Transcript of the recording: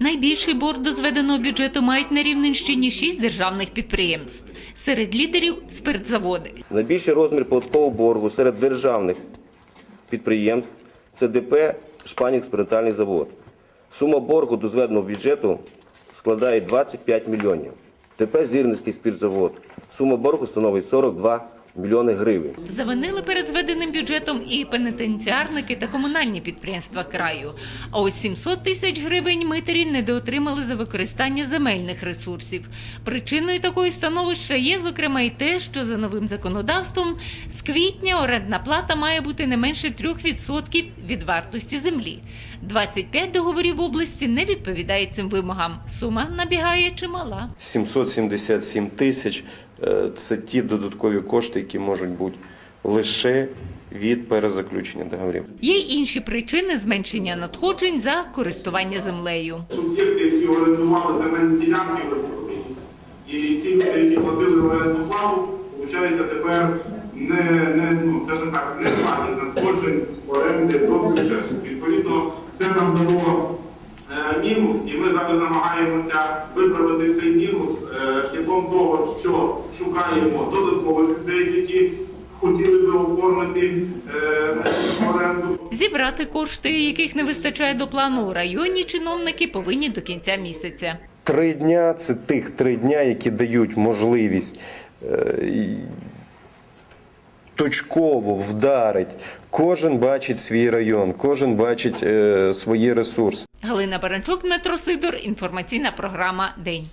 Найбільший борг до зведеного бюджету мають на Рівненщині шість державних підприємств. Серед лідерів спиртзаводи. Найбільший розмір податкового боргу серед державних підприємств це ДП «Шпанік експериментальний завод. Сума боргу до зведеного бюджету складає 25 мільйонів. ДП Зірницький спіртзавод. Сума боргу становить 42 мільйони гривень. Завинили перед зведеним бюджетом і пенітенціарники та комунальні підприємства краю. А ось 700 тисяч гривень митарі недоотримали за використання земельних ресурсів. Причиною такої становища є, зокрема, і те, що за новим законодавством з квітня орендна плата має бути не менше 3% від вартості землі. 25 договорів в області не відповідає цим вимогам. Сума набігає чимала. 777 тисяч це ті додаткові кошти, які можуть бути лише від перезаключення договорів. Є й інші причини зменшення надходжень за користування землею. суб'єкти, які орендували земельні ділянки і ті люди, які платили орендну плату, виходить, тепер не, не, ну, скажімо так, не платять надходжень оренди до бюджету. Відповідно, це нам дало е, мінус, і ми зараз намагаємося виправити цей мінус е, шляхом того, що шукаємо додаткових людей, які хотіли би оформити е, оренду. Зібрати кошти, яких не вистачає до плану, районні чиновники повинні до кінця місяця. Три дня це тих три дня, які дають можливість е, точково вдарить. Кожен бачить свій район, кожен бачить е, свої ресурси. Галина Баранчук, Дмитро Сидор, інформаційна програма День.